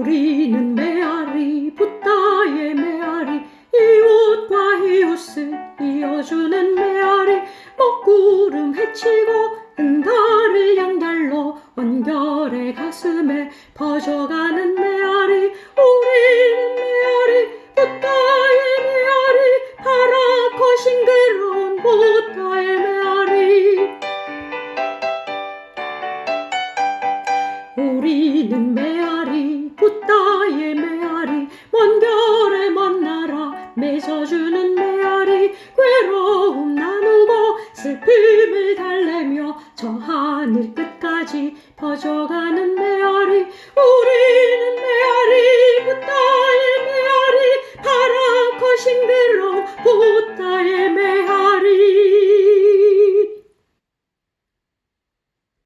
우리는 메아리 붓다의 메아리 이웃과 이웃을 이어주는 메아리 먹구름 헤치고 은달을 양달로 온결의 가슴에 퍼져가는 메아리 우리는 메아리 붓다의 메아리 파랗고 싱그러운 붓다의 메아리. 우리는 메아리 맺어주는 메아리 괴로움 나누고 슬픔을 달래며 저 하늘 끝까지 퍼져가는 메아리